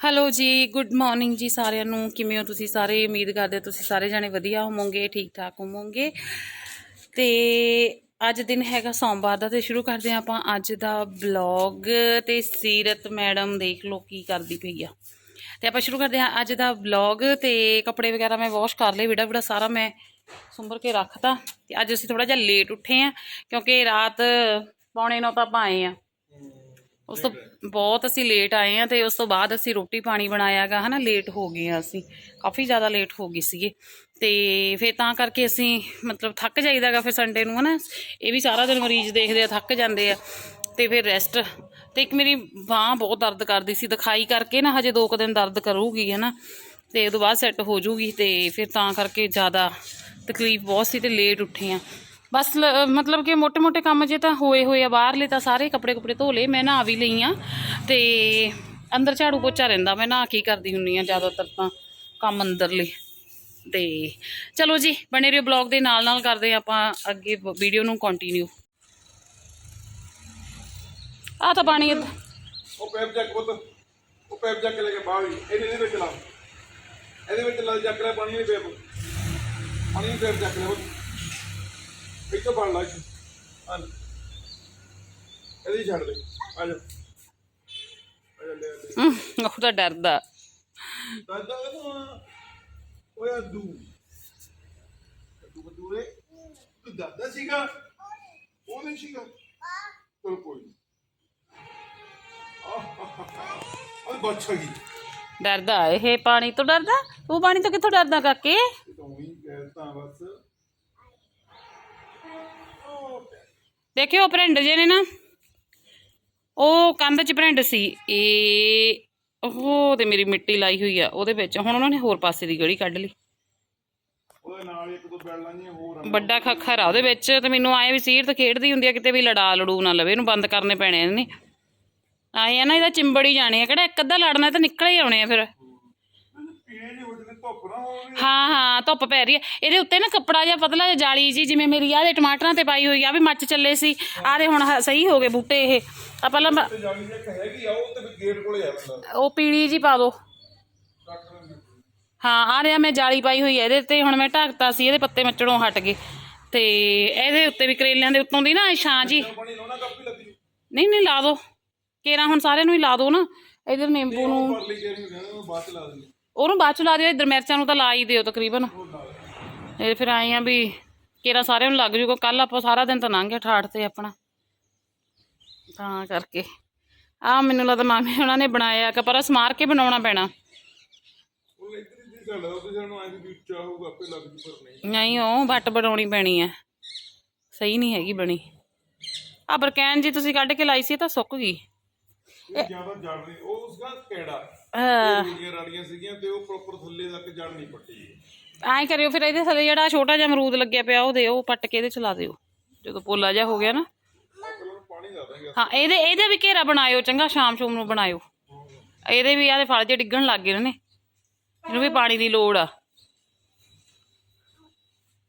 Hello ਜੀ good morning ਜੀ ਸਾਰਿਆਂ ਨੂੰ। ਕਿਵੇਂ ਹੋ ਤੁਸੀਂ ਸਾਰੇ? ਉਮੀਦ ਕਰਦੇ ਹਾਂ ਤੁਸੀਂ ਸਾਰੇ ਜਾਣੇ ਵਧੀਆ ਹੋਵੋਗੇ ਠੀਕ ਠਾਕ ਹੋਵੋਗੇ। ਤੇ ਅੱਜ ਦਿਨ ਹੈਗਾ ਸੋਮਵਾਰ ਦਾ ਤੇ ਸ਼ੁਰੂ ਕਰਦੇ ਹਾਂ ਆਪਾਂ ਅੱਜ ਦਾ ਬਲੌਗ ਤੇ ਸੀਰਤ ਮੈਡਮ ਦੇਖ ਲਓ ਕੀ ਕਰਦੀ ਪਈ ਆ। ਤੇ ਆਪਾਂ ਸ਼ੁਰੂ ਕਰਦੇ ਹਾਂ ਅੱਜ ਦਾ ਬਲੌਗ ਤੇ ਕੱਪੜੇ ਵਗੈਰਾ ਮੈਂ ਵਾਸ਼ ਕਰ ਲਏ ਵਿੜਾ ਵਿੜਾ ਸਾਰਾ ਮੈਂ ਸੁੰਬਰ ਕੇ ਰੱਖਤਾ। ਤੇ ਅੱਜ ਅਸੀਂ ਥੋੜਾ ਜਿਹਾ ਲੇਟ ਉੱਠੇ ਆ ਕਿਉਂਕਿ ਰਾਤ ਪੌਣੇ ਨੌ ਤਾਂ ਆਪਾਂ ਆਏ ਆ ਉਸ ਤੋਂ ਬਹੁਤ ਅਸੀਂ ਲੇਟ ਆਏ ਆ ਤੇ ਉਸ ਤੋਂ ਬਾਅਦ ਅਸੀਂ ਰੋਟੀ ਪਾਣੀ ਬਣਾਇਆਗਾ ਹਨਾ ਲੇਟ ਹੋ ਗਏ ਆ ਅਸੀਂ। ਕਾਫੀ ਜ਼ਿਆਦਾ ਲੇਟ ਹੋ ਗਏ ਸੀਗੇ। ਤੇ ਫਿਰ ਤਾਂ ਕਰਕੇ ਅਸੀਂ ਮਤਲਬ ਥੱਕ ਜਾਈਦਾਗਾ ਫਿਰ ਸੰਡੇ ਨੂੰ, ਹਨਾ। ਇਹ ਵੀ ਸਾਰਾ ਦਿਨ ਮਰੀਜ਼ ਦੇਖਦੇ ਆ, ਥੱਕ ਜਾਂਦੇ ਆ। ਤੇ ਫਿਰ ਰੈਸਟ ਤੇ ਇੱਕ ਮੇਰੀ ਬਾਹ ਬਹੁਤ ਦਰਦ ਕਰਦੀ ਸੀ, ਦਿਖਾਈ ਕਰਕੇ ਨਾ ਹਜੇ ਦੋ ਕੁ ਦਿਨ ਦਰਦ ਕਰੂਗੀ, ਹਨਾ। ਤੇ ਉਦੋਂ ਬਾਅਦ ਸੈੱਟ ਹੋ ਜੂਗੀ ਤੇ ਫਿਰ ਤਾਂ ਕਰਕੇ ਜ਼ਿਆਦਾ ਤਕਲੀਫ ਬਹੁਤ ਸੀ ਤੇ ਲੇਟ ਉੱਠੇ ਆ ਬਸ ਮਤਲਬ ਕਿ ਮੋٹے-ਮੋٹے ਕੰਮ ਜੇ ਤਾਂ ਹੋਏ ਹੋਏ ਆ, ਬਾਹਰਲੇ ਤਾਂ ਸਾਰੇ ਕੱਪੜੇ ਕੁਪੜੇ ਧੋ ਲਏ, ਮੈਂ ਨਹਾ ਵੀ ਲਈ ਆ ਤੇ ਅੰਦਰ ਝਾੜੂ ਪੋਚਾ ਰਹਿੰਦਾ, ਮੈਂ ਨਹਾ ਕੀ ਕਰਦੀ ਹੁੰਨੀ ਆ ਜ਼ਿਆਦਾਤਰ ਤਾਂ ਕੰਮ ਅੰਦਰਲੇ। ਤੇ ਚਲੋ ਜੀ, ਬਣੇ ਰਹੋ ਬਲੌਗ ਦੇ ਨਾਲ ਨਾਲ ਕਰਦੇ ਆਪਾਂ ਅੱਗੇ ਵੀਡੀਓ ਨੂੰ ਕੰਟੀਨਿਊ ਆ ਤਾਂ ਪਾਣੀ ਇੱਧਰ। ਉਹ ਪੈਪ ਚੱਕ ਪੁੱਤ, ਉਹ ਪੈਪ ਚੱਕ ਲੈ ਕੇ ਬਾਹਰ ਹੀ, ਇਹਦੇ ਇਹਦੇ ਵਿੱਚ ਲਾ। ਇਹਦੇ ਵਿੱਚ ਲਾ, ਚੱਕ ਲੈ ਪਾਣੀ ਦੀ ਪੈਪ। ਪਾਣੀ ਦੀ ਪੈਪ ਲੈ ਪੁੱਤ। ਇੱਥੋਂ ਫੜ ਲਾ ਇੱਥੇ ਹਾਂ ਇਹਦੇ ਹੀ ਛੱਡ ਦੇ ਆ ਜਾ ਆ ਜਾ ਲੈ ਲੈ ਹਮ, ਉਹ ਤਾਂ ਡਰਦਾ ਦਾਦਾ ਉਹ ਓਏ ਅਦੂ ਅਦੂ ਬਦੂਰੇ ਤੂੰ ਦਾਦਾ ਸੀਗਾ ਉਹ ਨਹੀਂ ਸੀਗਾ ਚਲ ਕੋਈ ਨਹੀਂ ਆਹ ਬੱਚਾ ਗਈ ਡਰਦਾ ਇਹ ਪਾਣੀ ਤੋਂ ਡਰਦਾ ਤੂੰ ਪਾਣੀ ਤੋਂ ਕਿੱਥੋਂ ਡਰਦਾ ਕਾਕੇ ਦੇਖਿਓ ਭਰਿੰਡ ਜੇ ਨੇ ਨਾ। ਉਹ ਕੰਧ 'ਚ ਭਰਿੰਡ ਸੀ। ਇਹ ਉਹ ਤੇ ਮੇਰੀ ਮਿੱਟੀ ਲਾਈ ਹੋਈ ਆ ਉਹਦੇ ਵਿੱਚ। ਹੁਣ ਉਹਨਾਂ ਨੇ ਹੋਰ ਪਾਸੇ ਦੀ ਗੜੀ ਕੱਢ ਲਈ। ਉਹਦੇ ਨਾਲ ਇੱਕ ਦੋ ਬੈਲਾਂ ਜੀਆਂ ਹੋਰ ਆ। ਵੱਡਾ ਖੱਖਰ ਆ ਉਹਦੇ ਵਿੱਚ ਤੇ ਮੈਨੂੰ ਆਏ ਵੀ ਸੀਰਤ ਖੇਡਦੀ ਹੁੰਦੀ ਆ ਕਿਤੇ ਵੀ ਲੜਾ ਲੜੂ ਨਾ ਲਵੇ ਇਹਨੂੰ ਬੰਦ ਕਰਨੇ ਪੈਣੇ ਨੇ ਆਏ ਆ ਨਾ ਇਹਦਾ ਚਿੰਬੜੀ ਜਾਣੇ ਆ। ਕਿਹੜਾ ਇੱਕ ਅੱਧਾ ਲੜਨਾ ਤਾਂ ਨਿਕਲ ਹੀ ਆਉਣੇ ਆ ਫਿਰ। ਧੁੱਪ ਨਾ ਹੋਵੇ। ਹਾਂ ਹਾਂ ਧੁੱਪ ਪੈ ਰਹੀ ਹੈ। ਇਹਦੇ ਉੱਤੇ ਨਾ ਕੱਪੜਾ ਜਿਹਾ ਪਤਲਾ ਜਿਹਾ ਜਾਲੀ ਜੀ ਜਿਵੇਂ ਮੇਰੀ ਆਹ ਦੇ ਟਮਾਟਰਾਂ ਤੇ ਪਾਈ ਹੋਈ ਆ ਵੀ ਮੱਚ ਚੱਲੇ ਸੀ। ਆਹ ਦੇ ਹੁਣ ਹ- ਸਹੀ ਹੋ ਗਏ ਬੂਟੇ ਇਹ। ਆ ਪਹਿਲਾਂ ਮੈਂ- ਤੇ ਜਾਲੀ ਜੇ ਇੱਕ ਹੈਗੀ ਆ ਉਹ ਤੇ ਫਿਰ ਗੇਟ ਕੋਲੇ ਆ ਬੰਦਾ। ਉਹ ਪੀਲੀ ਜੀ ਪਾ ਦੋ। ਕੱਟ ਲੈਂਦੇ ਹਾਂ ਆ ਰਿਹਾ ਮੈਂ ਜਾਲੀ ਪਾਈ ਹੋਈ ਹੈ ਇਹਦੇ ਤੇ ਹੁਣ ਮੈਂ ਢੱਕਤਾ ਸੀ ਇਹਦੇ ਪੱਤੇ ਮੱਚੜੋਂ ਹਟ ਗਏ। ਤੇ ਇਹਦੇ ਉੱਤੇ ਵੀ ਕਰੇਲਿਆਂ ਦੇ ਉੱਤੋਂ ਦੀ ਨਾ ਛਾਂ ਜੀ। ਪਾਣੀ ਲਾਉਣਾ ਕਾਪੀ ਲੱਗੀ। ਨਹੀਂ ਨਹੀਂ ਲਾ ਦੋ। ਕੇਰਾ ਹੁਣ ਸਾਰਿਆਂ ਨੂੰ ਹੀ ਲਾ ਦੋ ਨਾ। ਇਧਰ ਨਿੰਬੂ ਨੂੰ ਕਹਿੰਦੇ ਉਹ ਬਾਅਦ ਚ ਲਾ ਦਿੰਦੇ। ਉਹਨੂੰ ਬਾਅਦ ਚ ਲਾ ਦਿਓ ਇਧਰ ਮਿਰਚਾਂ ਨੂੰ ਤਾਂ ਲਾ ਹੀ ਦਿਓ ਤਕਰੀਬਨ। ਇਹ ਫਿਰ ਆਏ ਆ ਵੀ ਕੇਰਾ ਸਾਰਿਆਂ ਨੂੰ ਲੱਗ ਜੂਗਾ ਕੱਲ ਆਪਾਂ ਸਾਰਾ ਦਿਨ ਤਾਂ ਲੰਘ ਗਿਆ ਠਾਠ ਤੇ ਆਪਣਾ। ਤਾਂ ਕਰਕੇ। ਆ ਮੈਨੂੰ ਲੱਗਦਾ ਮਾਮੇ ਉਹਨਾਂ ਨੇ ਬਣਾਇਆ ਕਿ ਪਰ ਸਮਾਰ ਕੇ ਬਣਾਉਣਾ ਪੈਣਾ। ਪਰ ਨਹੀਂ। ਉਹ ਵੱਟ ਬਣਾਉਣੀ ਪੈਣੀ ਹੈ ਸਹੀ ਨਹੀਂ ਹੈਗੀ ਬਣੀ। ਆ ਬਰਕੈਨ ਜੀ ਤੁਸੀਂ ਕੱਢ ਕੇ ਲਾਈ ਸੀ ਤਾਂ ਸੁੱਕ ਗਈ। ਜ਼ਿਆਦਾ ਜੜ ਨਹੀਂ ਉਹ ਉਸਦਾ ਕਿਹੜਾ? ਰਾੜੀਆਂ ਸੀਗੀਆਂ ਤੇ ਉਹ ਪ੍ਰੋਪਰ ਥੱਲੇ ਤੱਕ ਜੜ ਨਹੀਂ ਪੱਟੀ ਐਂ ਕਰਿਓ ਫਿਰ ਇਹਦੇ ਥੱਲੇ ਜਿਹੜਾ ਛੋਟਾ ਜਿਹਾ ਅਮਰੂਦ ਲੱਗਿਆ ਪਿਆ ਉਹ ਦਿਓ ਪੱਟ ਕੇ ਇਹਦੇ ਚ ਲਾ ਦਿਓ। ਜਦੋਂ ਪੋਲਾ ਜਿਹਾ ਹੋ ਗਿਆ ਨਾ। ਪਹਿਲਾਂ ਪਾਣੀ ਲਾ ਦਾਂਗੇ ਹਾਂ ਇਹਦੇ ਇਹਦੇ ਵੀ ਘੇਰਾ ਬਣਾਇਓ ਚੰਗਾ ਸ਼ਾਮ ਸ਼ੂਮ ਨੂੰ ਬਣਾਇਓ। ਇਹਦੇ ਵੀ ਆਦੇ ਫਲ ਜੇ ਡਿੱਗਣ ਲੱਗ ਗਏ ਨੇ ਇਹਨੂੰ ਵੀ ਪਾਣੀ ਦੀ ਲੋੜ ਆ।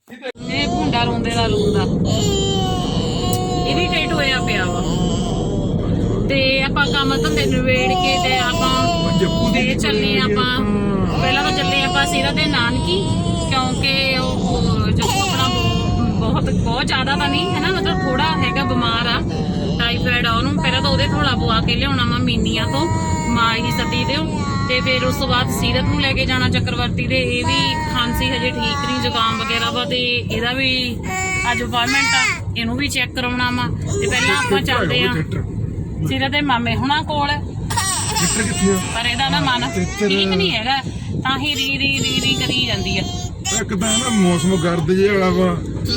ਇਹ ਭੁੰਡਾ ਰੋਂਦੇ ਦਾ ਰੋਂਦਾ ਇਰੀਟੇਟ ਹੋਇਆ ਪਿਆ ਵਾ। ਤੇ ਆਪਾਂ ਕੰਮ ਧੰਦੇ ਨਵੇੜ ਕੇ ਤੇ ਤਾਂ ਚੱਲੇ ਆਪਾਂ ਸਿਰਾ ਦੇ ਨਾਨਕੀ ਕਿਉਂਕਿ ਉਹ ਜੱਪੂ ਆਪਣਾ ਬਹੁਤ ਬਹੁਤ ਜ਼ਿਆਦਾ ਤਾਂ ਨਹੀਂ ਹੈ ਨਾ ਮਤਲਬ ਥੋੜਾ ਹੈਗਾ ਬਿਮਾਰ ਆ ਟਾਈਫਾਇਡ ਆ ਉਹਨੂੰ ਪਹਿਲਾਂ ਤਾਂ ਉਹਦੇ ਥੋੜਾ ਪਵਾ ਕੇ ਲਿਆਉਣਾ ਵਾ ਮੀਨੀਆਂ ਤੋਂ ਮਾਂ ਹੀ ਸੱਦੀ ਦਿਓ ਤੇ ਫਿਰ ਉਸ ਤੋਂ ਬਾਅਦ ਸੀਰਤ ਨੂੰ ਲੈ ਕੇ ਜਾਣਾ ਚੱਕਰਵਰਤੀ ਦੇ ਇਹ ਵੀ ਖਾਂਸੀ ਹਜੇ ਠੀਕ ਨਹੀਂ ਜ਼ੁਕਾਮ ਵਗੈਰਾ ਵਾ ਤੇ ਇਹਦਾ ਵੀ ਅੱਜ ਅਪਾਇੰਟਮੈਂਟ ਆ ਇਹਨੂੰ ਵੀ ਚੈੱਕ ਕਰਾਉਣਾ ਵਾ ਤੇ ਪਹਿਲਾਂ ਆਪਾਂ ਚੱਲਦੇ ਆ ਸੀਰਤ ਦੇ ਮਾਮੇ ਹੁਣਾਂ ਕੋਲ। ਪਰ ਇਹਦਾ ਨਾ ਮਨ ਠੀਕ ਨਹੀਂ ਹੈਗਾ। ਤਾਂ ਹੀ ਰੀ ਰੀ ਰੀ ਰੀ ਕਰੀ ਜਾਂਦੀ ਆ। ਇੱਕ ਤਾਂ ਨਾ ਮੌਸਮ ਗਰਦ ਜਿਹਾ ਵਾਲਾ ਵਾ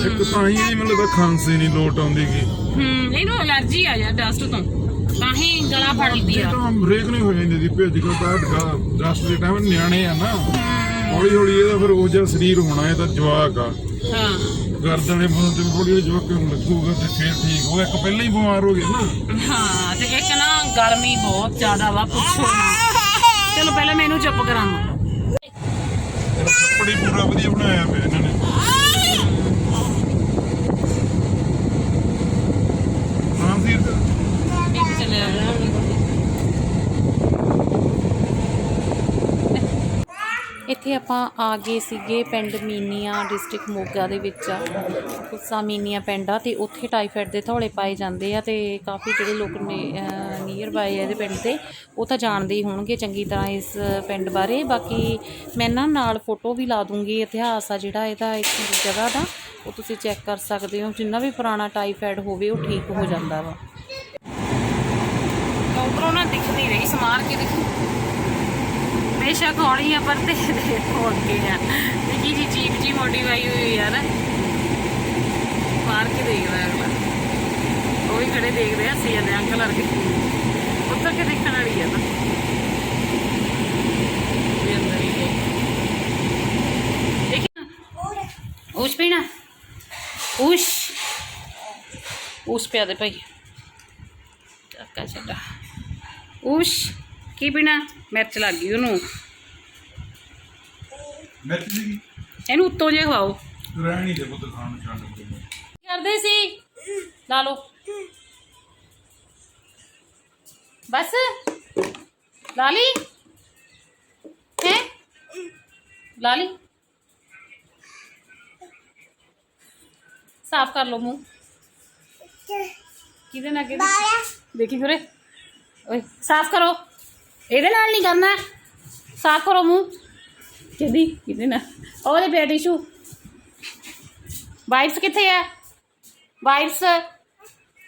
ਇੱਕ ਤਾਂ ਹੀ ਇਹ ਮਤਲਬ ਖਾਂਸੀ ਨਹੀਂ ਲੋਟ ਆਉਂਦੀ ਗੀ। ਹੂੰ ਇਹਨੂੰ ਅਲਰਜੀ ਆ ਯਾਰ ਡਸਟ ਤੋਂ। ਤਾਂ ਹੀ ਗਲਾ ਫੜਦੀ ਆ। ਤਾਂ ਬ੍ਰੇਕ ਨਹੀਂ ਹੋ ਜਾਂਦੀ ਦੀ ਭੇਜ ਕੋ ਤਾਂ ਦਸ ਦੇ ਟਾਈਮ ਨਿਆਣੇ ਆ ਨਾ। ਹੌਲੀ ਹੌਲੀ ਇਹਦਾ ਫਿਰ ਉਹ ਜਿਹਾ ਸਰੀਰ ਹੋਣਾ ਇਹ ਤਾਂ ਜਵਾਕ ਆ। ਹਾਂ। ਗਰਦਨ ਦੇ ਮੂੰਹ ਤੇ ਜਵਾਕ ਨੂੰ ਲੱਗੂਗਾ ਤੇ ਫਿਰ ਠੀਕ ਉਹ ਇੱਕ ਪਹਿਲਾਂ ਹੀ ਬਿਮਾਰ ਹੋ ਗਿਆ ਨਾ। ਹਾਂ ਤੇ ਇੱਕ ਨਾ ਗਰਮੀ ਬਹੁਤ ਜ਼ਿਆਦਾ ਵਾ ਪੁੱਛੋ ਨਾ। ਚਲੋ ਪਹਿਲਾਂ ਮੈਨੂੰ ਚੁੱਪ ਕਰਾਵਾਂ ਬੜੀ ਪੂਰਾ ਵਧੀਆ ਬਣਾਇਆ ਪਿਆ ਇਹਨਾਂ ਨੇ ਹਾਂ ਸੀਰ ਇੱਕ ਚੱਲਿਆ ਇੱਥੇ ਆਪਾਂ ਆ ਗਏ ਸੀਗੇ ਪਿੰਡ ਮੀਨੀਆਂ ਡਿਸਟ੍ਰਿਕਟ ਮੋਗਾ ਦੇ ਵਿੱਚ। ਆ ਕੁੱਸਾ ਮੀਨੀਆਂ ਪਿੰਡ ਆ ਤੇ ਉੱਥੇ ਟਾਈਫਾਇਡ ਦੇ ਥੌਲੇ ਪਾਏ ਜਾਂਦੇ ਆ ਤੇ ਕਾਫੀ ਜਿਹੜੇ ਲੋਕ ਨੇ ਨੀਅਰ ਬਾਏ ਇਹਦੇ ਪਿੰਡ 'ਤੇ ਉਹ ਤਾਂ ਜਾਣਦੇ ਹੀ ਹੋਣਗੇ ਚੰਗੀ ਤਰ੍ਹਾਂ ਇਸ ਪਿੰਡ ਬਾਰੇ। ਬਾਕੀ ਮੈਂ ਨਾ ਨਾਲ ਫੋਟੋ ਵੀ ਲਾ ਦੂੰਗੀ, ਇਤਿਹਾਸ ਆ ਜਿਹੜਾ ਇਹਦਾ ਇੱਕ ਜਗ੍ਹਾ ਦਾ, ਉਹ ਤੁਸੀਂ ਚੈੱਕ ਕਰ ਸਕਦੇ ਹੋ। ਜਿੰਨਾ ਵੀ ਪੁਰਾਣਾ ਟਾਈਫਾਇਡ ਹੋਵੇ, ਉਹ ਠੀਕ ਹੋ ਜਾਂਦਾ ਵਾ। ਉਪਰੋਂ ਨਾ ਦਿਖ ਨਹੀਂ ਰਹੀ, ਸਮਾਰ ਕੇ ਦੇਖੀ। ਬੇਸ਼ੱਕ ਹੌਲੀ ਆ, ਪਰ ਤੇ ਦੇ ਹੋ ਅੱਗੇ ਆ। ਨਿੱਕੀ ਜੀ ਜੀਪ ਜੀ ਮੋਡੀਫਾਈ ਹੋਈ ਆ ਨਾ। ਮਾਰ ਕੇ ਦੇਖਦਾ ਅਗਲਾ। ਉਹ ਵੀ ਖੜੇ ਦੇਖਦੇ ਆ ਸੀ ਜਾਂਦੇ ਅੰਕਲ ਵਰਗੇ। ਉੱਤਰ ਕੇ ਦੇਖਣ ਵਾਲੀ ਆ ਨਾ ਵੀ ਅੰਦਰ ਹੀ ਹੈ ਦੇਖੀ ਉਸ ਪੀਣਾ? ਉਸ ਉਸ ਪਿਆ ਦੇ ਭਾਈ। ਚੱਕਾ ਛੱਡਾ ਉਸ ਕੀ ਪੀਣਾ ਮਿਰਚ ਲੱਗ ਗਈ ਉਹਨੂੰ। ਮਿਰਚ ਦੀ ਇਹਨੂੰ ਉੱਤੋਂ ਜੇ ਖਵਾਓ। ਰਹਿਣੀ ਦੇ ਪੁੱਤ ਖਾਣ ਨੂੰ ਛੱਡ ਦੇ ਕੀ ਕਰਦੇ ਸੀ? ਲਾ ਲਓ। ਬਸ। ਲਾ ਲਈ। ਹੈ? ਲਾ ਲਈ। ਸਾਫ਼ ਕਰ ਲਓ ਮੂੰਹ। ਕਿਹਦੇ ਨਾਲ ਕਿਹਦੇ? ਦੇਖੀ ਫਿਰੇ। ਓਏ ਸਾਫ਼ ਕਰੋ। ਇਹਦੇ ਨਾਲ ਨਹੀਂ ਕਰਨਾ ਸਾਫ਼ ਕਰੋ ਮੂੰਹ ਕਿਹਦੀ ਕਿਹਦੇ ਨਾਲ ਉਹਦੇ ਪਿਆ ਟਿਸ਼ੂ ਵਾਈਪਸ ਕਿੱਥੇ ਆ ਵਾਈਪਸ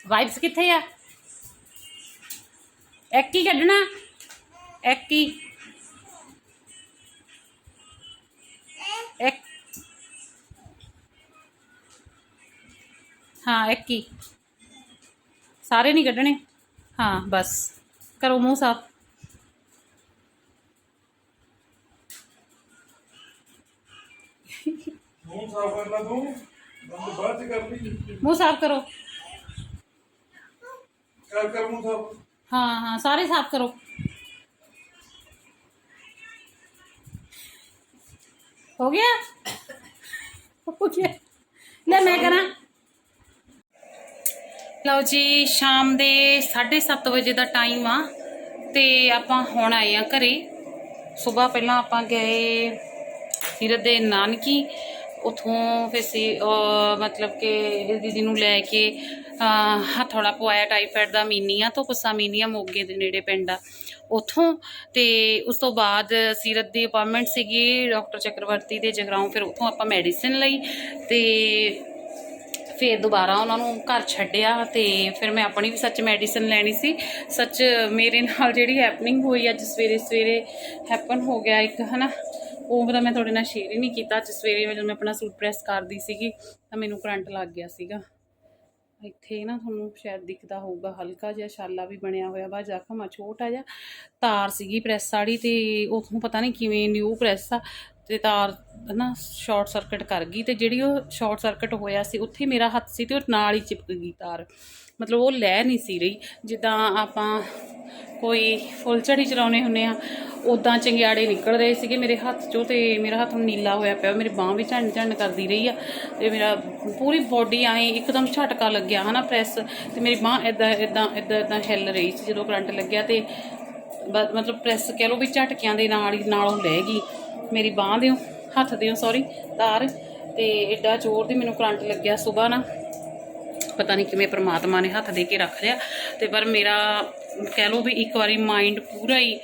ਵਾਈਪਸ ਕਿੱਥੇ ਆ ਇੱਕ ਹੀ ਕੱਢਣਾ ਇੱਕ ਹੀ ਇੱਕ ਹਾਂ ਇੱਕ ਹੀ ਸਾਰੇ ਨਹੀਂ ਕੱਢਣੇ ਹਾਂ ਬਸ ਕਰੋ ਮੂੰਹ ਸਾਫ਼ ਲਾ ਤੂੰ? ਬੰਦ ਬਾਅਦ ਚ ਕਰ ਲਈ ਮੂੰਹ ਸਾਫ਼ ਕਰੋ। ਕਰ ਕਰ ਮੂੰਹ ਸਾਫ਼। ਹਾਂ ਹਾਂ ਸਾਰੇ ਸਾਫ਼ ਕਰੋ। ਹੋ ਗਿਆ? ਹੋ ਗਿਆ। ਲੈ ਮੈਂ ਕਰਾਂ। ਲਓ ਜੀ ਸ਼ਾਮ ਦੇ 7:30 ਵਜੇ ਦਾ ਟਾਈਮ ਆ ਤੇ ਆਪਾਂ ਹੁਣ ਆਏ ਆ ਘਰੇ। ਸਵੇਰ ਪਹਿਲਾਂ ਆਪਾਂ ਗਏ ਸੀਰਤ ਦੇ ਨਾਨਕੀ। ਉਥੋਂ ਫਿਰ ਸੀ ਮਤਲਬ ਕਿ ਇਹ ਦੀਦੀ ਨੂੰ ਲੈ ਕੇ, ਅਹ ਹਥੌੜਾ ਪਵਾਇਆ ਟਾਈਫਾਇਡ ਦਾ ਮੀਨੀਆ ਤੋਂ ਕੁੱਸਾ ਮੀਨੀਆ ਮੋਗੇ ਦੇ ਨੇੜੇ ਪਿੰਡ ਆ। ਉਥੋਂ ਤੇ ਉਸ ਤੋਂ ਬਾਅਦ ਸੀਰਤ ਦੀ ਅਪਾਇੰਟਮੈਂਟ ਸੀਗੀ, ਡਾਕਟਰ ਚੱਕਰਵਰਤੀ ਦੇ ਜਗਰਾਉਂ, ਫਿਰ ਉਥੋਂ ਆਪਾਂ ਮੈਡੀਸਿਨ ਲਈ ਤੇ ਫਿਰ ਦੁਬਾਰਾ ਉਹਨਾਂ ਨੂੰ ਘਰ ਛੱਡਿਆ ਤੇ ਫਿਰ ਮੈਂ ਆਪਣੀ ਵੀ ਸੱਚ ਮੈਡੀਸਨ ਲੈਣੀ ਸੀ। ਸੱਚ ਮੇਰੇ ਨਾਲ ਜਿਹੜੀ ਹੈਪਨਿੰਗ ਹੋਈ, ਅੱਜ ਸਵੇਰੇ ਸਵੇਰੇ ਹੈਪਨ ਹੋ ਗਿਆ ਇੱਕ, ਹਨਾ? ਉਹ ਤਾਂ ਮੈਂ ਤੁਹਾਡੇ ਨਾਲ ਸ਼ੇਅਰ ਹੀ ਨਹੀਂ ਕੀਤਾ। ਅੱਜ ਸਵੇਰੇ ਜਦੋਂ ਮੈਂ ਆਪਣਾ ਸੂਟ ਪ੍ਰੈਸ ਕਰਦੀ ਸੀਗੀ, ਤਾਂ ਮੈਨੂੰ ਕਰੰਟ ਲੱਗ ਗਿਆ ਸੀਗਾ। ਇੱਥੇ ਨਾ ਤੁਹਾਨੂੰ ਸ਼ਾਇਦ ਦਿਖਦਾ ਹੋਊਗਾ, ਹਲਕਾ ਜਿਹਾ ਛਾਲਾ ਵੀ ਬਣਿਆ ਹੋਇਆ ਵਾ, ਜ਼ਖਮ ਆ, ਛੋਟਾ ਜਿਹਾ। ਤਾਰ ਸੀਗੀ ਪ੍ਰੈਸ ਵਾਲੀ ਤੇ ਉਥੋਂ ਪਤਾ ਨਹੀਂ ਕਿਵੇਂ ਨਿਊ ਪ੍ਰੈਸ ਆ। ਤੇ ਤਾਰ ਨਾ ਸ਼ਾਰਟ ਸਰਕਟ ਕਰ ਗਈ ਤੇ ਜਿਹੜੀ ਉਹ ਸ਼ਾਰਟ ਸਰਕਟ ਹੋਇਆ ਸੀ, ਉੱਥੇ ਮੇਰਾ ਹੱਥ ਸੀ ਤੇ ਉਹ ਨਾਲ ਹੀ ਚਿਪਕ ਗਈ ਤਾਰ। ਮਤਲਬ ਉਹ ਲੈ ਨਹੀਂ ਸੀ ਰਹੀ। ਜਿੱਦਾਂ ਆਪਾਂ ਕੋਈ ਫੁੱਲ ਝੜੀ ਚਲਾਉਣੇ ਹੁੰਨੇ ਆ ਉਦਾਂ ਚੰਗਿਆੜੇ ਨਿਕਲ ਰਹੇ ਸੀਗੇ ਮੇਰੇ ਹੱਥ ਚੋਂ ਤੇ ਮੇਰਾ ਹੱਥ ਨੀਲਾ ਹੋਇਆ ਪਿਆ, ਮੇਰੀ ਬਾਹ ਵੀ ਝੰਡ ਝੰਡ ਕਰਦੀ ਰਹੀ ਆ ਤੇ ਮੇਰਾ ਪੂਰੀ ਬੋਡੀ ਆਏ ਇੱਕਦਮ ਝਟਕਾ ਲੱਗਿਆ, ਹਨਾ ਪ੍ਰੈਸ ਤੇ ਮੇਰੀ ਬਾਹ ਇਦਾਂ ਇਦਾਂ ਇਦਾਂ ਇਦਾਂ ਹਿੱਲ ਰਹੀ ਸੀ ਜਦੋਂ ਕਰੰਟ ਲੱਗਿਆ ਤੇ ਬ- ਮਤਲਬ ਪ੍ਰੈਸ ਕਹਿ ਲਓ ਵੀ ਝਟਕਿਆਂ ਦੇ ਨਾਲ ਹੀ, ਨਾਲੋਂ ਲੈ ਗਈ, ਮੇਰੀ ਬਾਹ ਦਿਓ, ਹੱਥ ਦਿਓ ਸੌਰੀ ਤਾਰ ਤੇ ਐਡਾ ਜ਼ੋਰ ਦੀ ਮੈਨੂੰ ਕਰੰਟ ਲੱਗਿਆ ਸਵੇਰ ਨਾ ਪਤਾ ਨਹੀਂ ਕਿਵੇਂ ਪ੍ਰਮਾਤਮਾ ਨੇ ਹੱਥ ਦੇ ਕੇ ਰੱਖ ਲਿਆ। ਤੇ ਪਰ ਮੇਰਾ ਕਹਿ ਲਓ ਵੀ ਇੱਕ ਵਾਰੀ ਮਾਈਂਡ ਪੂਰਾ ਹੀ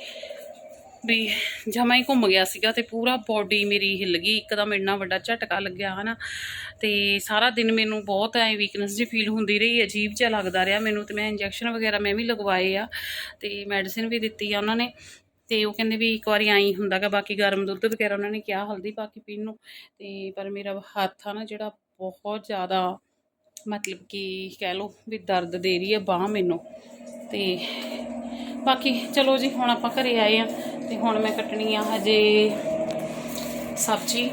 ਵੀ ਜਮਾ ਹੀ ਘੁੰਮ ਗਿਆ ਸੀਗਾ ਤੇ ਪੂਰਾ ਬਾਡੀ ਮੇਰੀ ਹਿੱਲ ਗਈ। ਇੱਕਦਮ ਇੰਨਾ ਵੱਡਾ ਝਟਕਾ ਲੱਗਿਆ, ਹਨਾ। ਤੇ ਸਾਰਾ ਦਿਨ ਮੈਨੂੰ ਬਹੁਤ ਐ ਵੀਕਨੈਸ ਜੀ ਫੀਲ ਹੁੰਦੀ ਰਹੀ, ਅਜੀਬ ਜਿਹਾ ਲੱਗਦਾ ਰਿਹਾ ਮੈਨੂੰ। ਤੇ ਮੈਂ ਇੰਜੈਕਸ਼ਨ ਵਗੈਰਾ ਮੈਂ ਵੀ ਲਗਵਾਏ ਆ ਤੇ ਮੈਡੀਸਿਨ ਵੀ ਦਿੱਤੀ ਆ ਉਹਨਾਂ ਨੇ। ਤੇ ਉਹ ਕਹਿੰਦੇ ਵੀ ਇੱਕ ਵਾਰੀ ਆਈ ਹੁੰਦਾਗਾ ਬਾਕੀ ਗਰਮ ਦੁੱਧ ਵਗੈਰਾ ਉਹਨਾਂ ਨੇ ਕਿਹਾ ਹਲਦੀ ਪਾ ਕੇ ਪੀਣ ਨੂੰ। ਤੇ ਪਰ ਮੇਰਾ ਹੱਥ ਆ ਨਾ ਜਿਹੜਾ ਬਹੁਤ ਜ਼ਿਆਦਾ ਮਤਲਬ ਕਿ ਕਹਿ ਲਓ ਵੀ ਦਰਦ ਦੇ ਰਹੀ ਹੈ ਬਾਹ ਮੈਨੂੰ। ਤੇ ਬਾਕੀ ਚਲੋ ਜੀ, ਹੁਣ ਆਪਾਂ ਘਰੇ ਆਏ ਆ ਤੇ ਹੁਣ ਮੈਂ ਕੱਟਣੀ ਆ ਹਜੇ ਸਬਜ਼ੀ।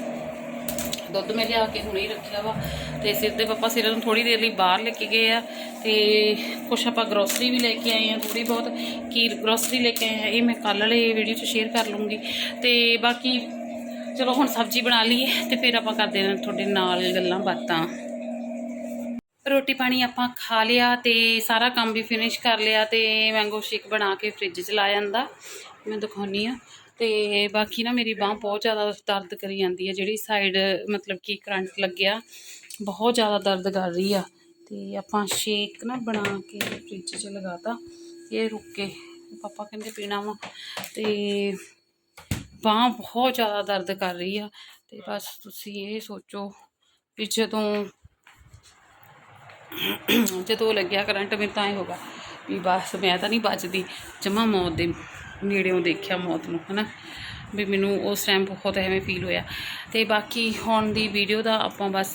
ਦੁੱਧ ਮੈਂ ਲਿਆ ਕੇ ਹੁਣੇ ਹੀ ਰੱਖਿਆ ਵਾ ਤੇ ਸਿਰ ਦੇ ਪਾਪਾ ਸਿਰ ਨੂੰ ਥੋੜੀ ਦੇਰ ਲਈ ਬਾਹਰ ਲੈ ਕੇ ਗਏ ਆ ਤੇ ਕੁਛ ਆਪਾਂ ਗਰੋਸਰੀ ਵੀ ਲੈ ਕੇ ਆਏ ਆ ਥੋੜੀ ਬਹੁਤ ਕੀ ਗਰੋਸਰੀ ਲੈ ਕੇ ਆਏ ਆ ਇਹ ਮੈਂ ਕੱਲ੍ਹ ਵਾਲੇ ਵੀਡੀਓ 'ਚ ਸ਼ੇਅਰ ਕਰ ਲੂੰਗੀ ਤੇ ਬਾਕੀ ਚਲੋ ਹੁਣ ਸਬਜ਼ੀ ਬਣਾ ਲਈਏ ਤੇ ਫਿਰ ਆਪਾਂ ਕਰਦੇ ਹਾਂ ਤੁਹਾਡੇ ਨਾਲ ਗੱਲਾਂ ਬਾਤਾਂ। ਰੋਟੀ ਪਾਣੀ ਆਪਾਂ ਖਾ ਲਿਆ ਤੇ ਸਾਰਾ ਕੰਮ ਵੀ ਫਿਨਿਸ਼ ਕਰ ਲਿਆ ਤੇ ਮੈਂਗੋ ਸ਼ੇਕ ਬਣਾ ਕੇ ਫ੍ਰਿਜ 'ਚ ਲਾ ਜਾਂਦਾ। ਮੈਂ ਦਿਖਾਉਣੀ ਆ ਤੇ ਬਾਕੀ ਨਾ ਮੇਰੀ ਬਾਹ ਬਹੁਤ ਜ਼ਿਆਦਾ ਦਰਦ ਕਰੀ ਜਾਂਦੀ ਹੈ, ਜਿਹੜੀ ਸਾਈਡ ਮਤਲਬ ਕਿ ਕਰੰਟ ਲੱਗਿਆ, ਬਹੁਤ ਜ਼ਿਆਦਾ ਦਰਦ ਕਰ ਰਹੀ ਆ। ਤੇ ਆਪਾਂ ਸ਼ੇਕ ਨਾ ਬਣਾ ਕੇ ਫ੍ਰਿਜ 'ਚ ਲਗਾਤਾ, ਇਹ ਰੁੱਕ ਕੇ। ਪਾਪਾ ਕਹਿੰਦੇ ਪੀਣਾ ਵਾ। ਤੇ ਬਾਂਹ ਬਹੁਤ ਜ਼ਿਆਦਾ ਦਰਦ ਕਰ ਰਹੀ ਆ। ਤੇ ਬਸ ਤੁਸੀਂ ਇਹ ਸੋਚੋ ਵੀ ਜਦੋਂ ਜਦੋਂ ਲੱਗਿਆ ਕਰੰਟ, ਮੈਨੂੰ ਤਾਂ ਇਹ ਹੋਗਾ ਵੀ ਬਸ ਮੈਂ ਤਾਂ ਨਹੀਂ ਬਚਦੀ, ਜਮਾ ਮੌਤ ਦੇ ਨੇੜਿਓਂ ਦੇਖਿਆ ਮੌਤ ਨੂੰ, ਹਨਾ? ਵੀ ਮੈਨੂੰ ਉਸ ਟਾਈਮ ਬਹੁਤ ਐਵੇਂ ਫੀਲ ਹੋਇਆ। ਤੇ ਬਾਕੀ ਹੁਣ ਦੀ ਵੀਡੀਓ ਦਾ ਆਪਾਂ ਬਸ,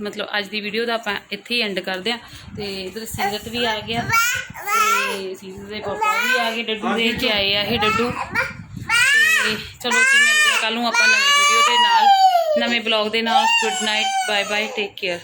ਮਤਲਬ ਅੱਜ ਦੀ ਵੀਡੀਓ ਦਾ ਆਪਾਂ ਇੱਥੇ ਹੀ ਐਂਡ ਕਰਦੇ ਆ ਤੇ ਇਧਰ ਸੀਰਤ ਵੀ ਆ ਗਿਆ, ਤੇ ਸੀਰਤ ਦੇ ਪਾਪਾ ਵੀ ਆ ਗਏ, ਡੱਡੂ ਦੇ ਕੇ ਆਏ ਆ ਇਹ ਡੱਡੂ। ਤੇ ਚਲੋ ਜੀ, ਮਿਲਦੇ ਆ ਕੱਲ ਨੂੰ ਆਪਾਂ ਨਵੀਂ ਵੀਡੀਓ ਦੇ ਨਾਲ। ਨਵੇਂ ਬਲੌਗ ਦੇ ਨਾਲ good night bye bye take care